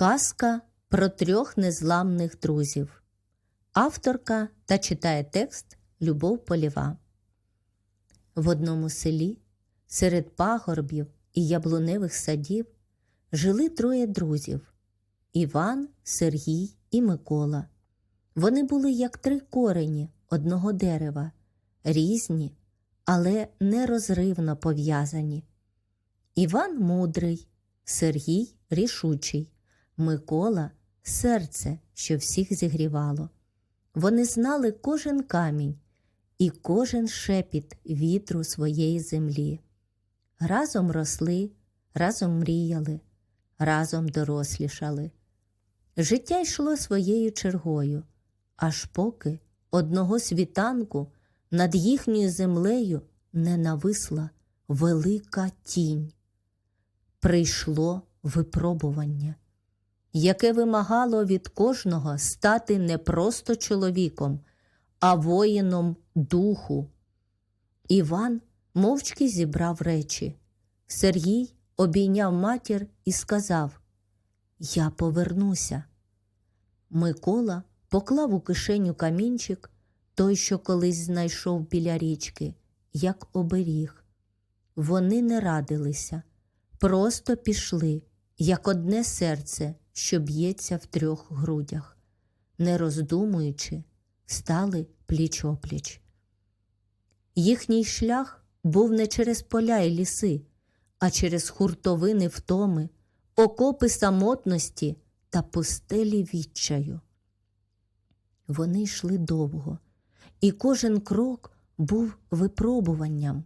Казка про трьох незламних друзів. Авторка та читає текст Любов Полєва. В одному селі серед пагорбів і яблуневих садів жили троє друзів Іван, Сергій і Микола. Вони були як три корені одного дерева, різні, але нерозривно пов'язані. Іван мудрий, Сергій рішучий, Микола серце, що всіх зігрівало. Вони знали кожен камінь і кожен шепіт вітру своєї землі. Разом росли, разом мріяли, разом дорослішали. Життя йшло своєю чергою, аж поки одного світанку над їхньою землею не нависла велика тінь. Прийшло випробування, яке вимагало від кожного стати не просто чоловіком, а воїном духу. Іван мовчки зібрав речі. Сергій обійняв матір і сказав: Я повернуся. Микола поклав у кишеню камінчик, той, що колись знайшов біля річки, як оберіг. Вони не радилися, просто пішли, як одне серце, що б'ється в трьох грудях. Не роздумуючи, стали пліч опліч. Їхній шлях був не через поля й ліси, а через хуртовини втоми, окопи самотності та пустелі відчаю. Вони йшли довго, і кожен крок був випробуванням.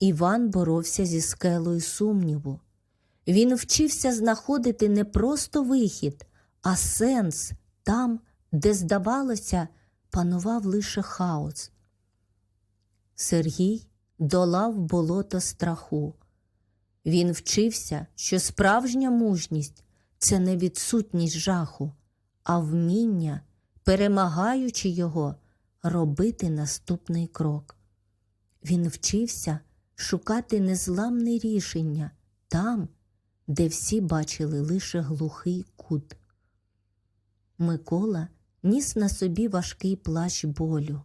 Іван боровся зі скелою сумніву. Він вчився знаходити не просто вихід, а сенс там, де, здавалося, панував лише хаос. Сергій долав болото страху. Він вчився, що справжня мужність це не відсутність жаху, а вміння, перемагаючи його, робити наступний крок. Він вчився шукати незламне рішення там, де всі бачили лише глухий кут. Микола ніс на собі важкий плащ болю.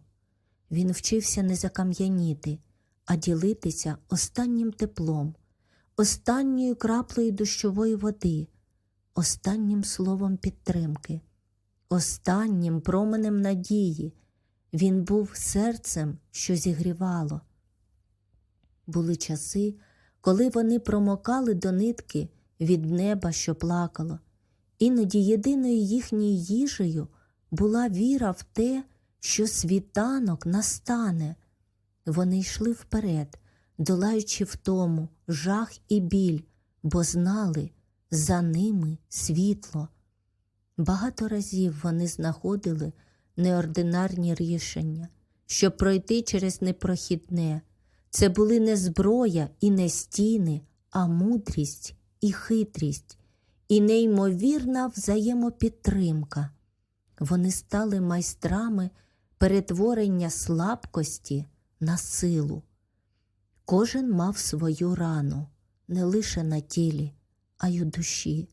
Він вчився не закам'яніти, а ділитися останнім теплом, останньою краплею дощової води, останнім словом підтримки, останнім променем надії. Він був серцем, що зігрівало. Були часи, коли вони промокали до нитки від неба, що плакало. Іноді єдиною їхньою їжею була віра в те, що світанок настане. Вони йшли вперед, долаючи втому жах і біль, бо знали за ними світло. Багато разів вони знаходили неординарні рішення, щоб пройти через непрохідне. Це були не зброя і не стіни, а мудрість і хитрість, і неймовірна взаємопідтримка. Вони стали майстрами перетворення слабкості на силу. Кожен мав свою рану не лише на тілі, а й у душі.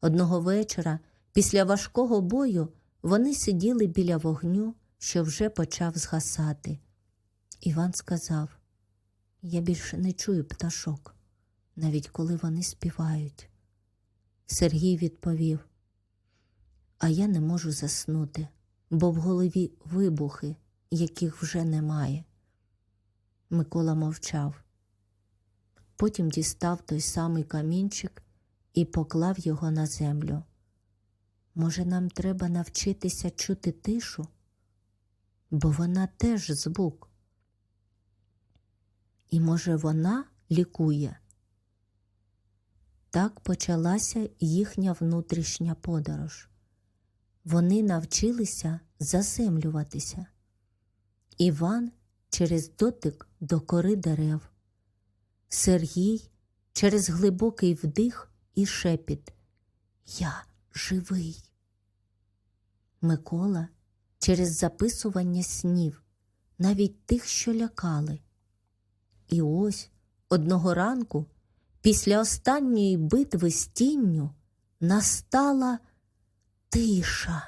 Одного вечора, після важкого бою, вони сиділи біля вогню, що вже почав згасати. Іван сказав: Я більше не чую пташок, навіть коли вони співають. Сергій відповів: А я не можу заснути, бо в голові вибухи, яких вже немає. Микола мовчав. Потім дістав той самий камінчик і поклав його на землю. Може, нам треба навчитися чути тишу, бо вона теж звук. І, може, вона лікує. Так почалася їхня внутрішня подорож. Вони навчилися заземлюватися. Іван через дотик до кори дерев, Сергій через глибокий вдих і шепіт Я живий. Микола через записування снів, навіть тих, що лякали. І ось одного ранку, після останньої битви з тінню, настала тиша.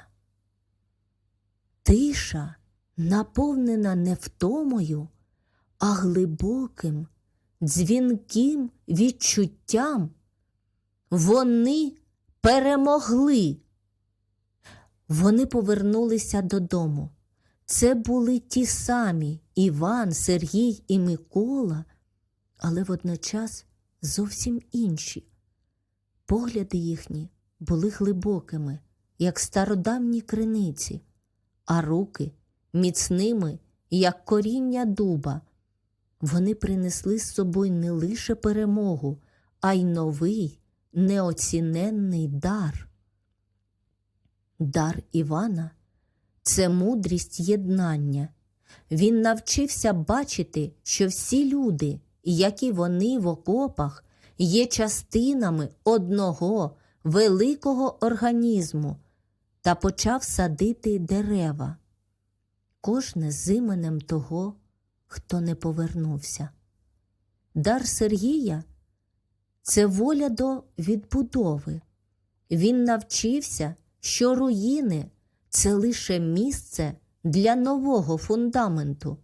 Тиша, наповнена не втомою, а глибоким, дзвінким відчуттям. Вони перемогли. Вони повернулися додому. Це були ті самі Іван, Сергій і Микола, але водночас зовсім інші. Погляди їхні були глибокими, як стародавні криниці, а руки міцними, як коріння дуба. Вони принесли з собою не лише перемогу, а й новий, неоціненний дар. Дар Івана це мудрість єднання. Він навчився бачити, що всі люди, як і вони в окопах, є частинами одного великого організму та почав садити дерева, кожне з іменем того, хто не повернувся. Дар Сергія це воля до відбудови. Він навчився, що руїни це лише місце для нового фундаменту,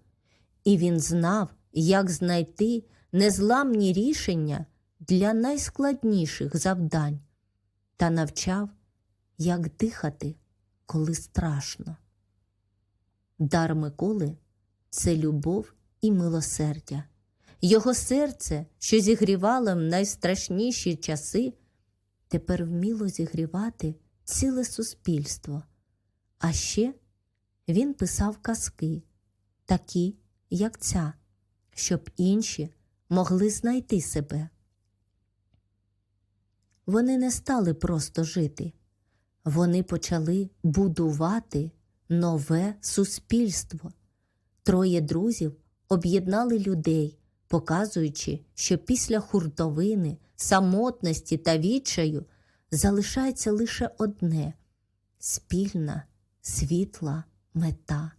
і він знав, як знайти незламні рішення для найскладніших завдань та навчав, як дихати, коли страшно. Дар Миколи це любов і милосердя. Його серце, що зігрівало в найстрашніші часи, тепер вміло зігрівати ціле суспільство. А ще він писав казки, такі, як ця, щоб інші могли знайти себе. Вони не стали просто жити, вони почали будувати нове суспільство. Троє друзів об'єднали людей, показуючи, що після хуртовини, самотності та відчаю залишається лише одне спільна, світла мета.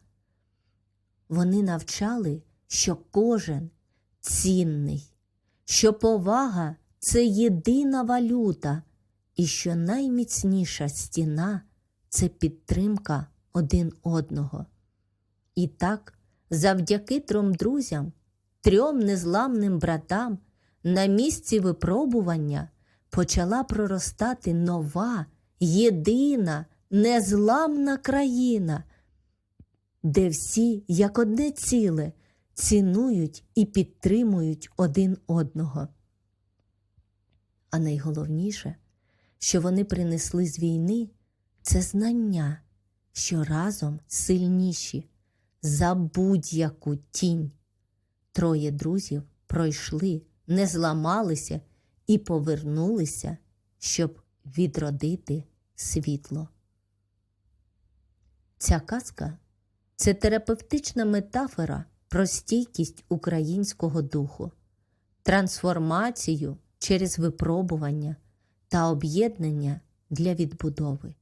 Вони навчали, що кожен цінний, що повага це єдина валюта, і що найміцніша стіна це підтримка один одного. І так, завдяки трьом друзям, трьом незламним братам, на місці випробування почала проростати нова, єдина, незламна країна, де всі, як одне ціле, цінують і підтримують один одного. А найголовніше, що вони принесли з війни, це знання, що разом сильніші за будь-яку тінь. Троє друзів пройшли, не зламалися і повернулися, щоб відродити світло. Ця казка це терапевтична метафора про стійкість українського духу, трансформацію через випробування та об'єднання для відбудови.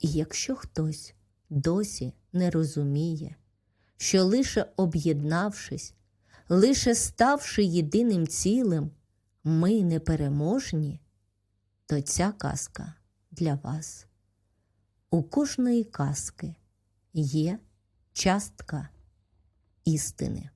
І якщо хтось досі не розуміє, що лише об'єднавшись, лише ставши єдиним цілим, ми непереможні, то ця казка для вас. У кожної казки є частка істини.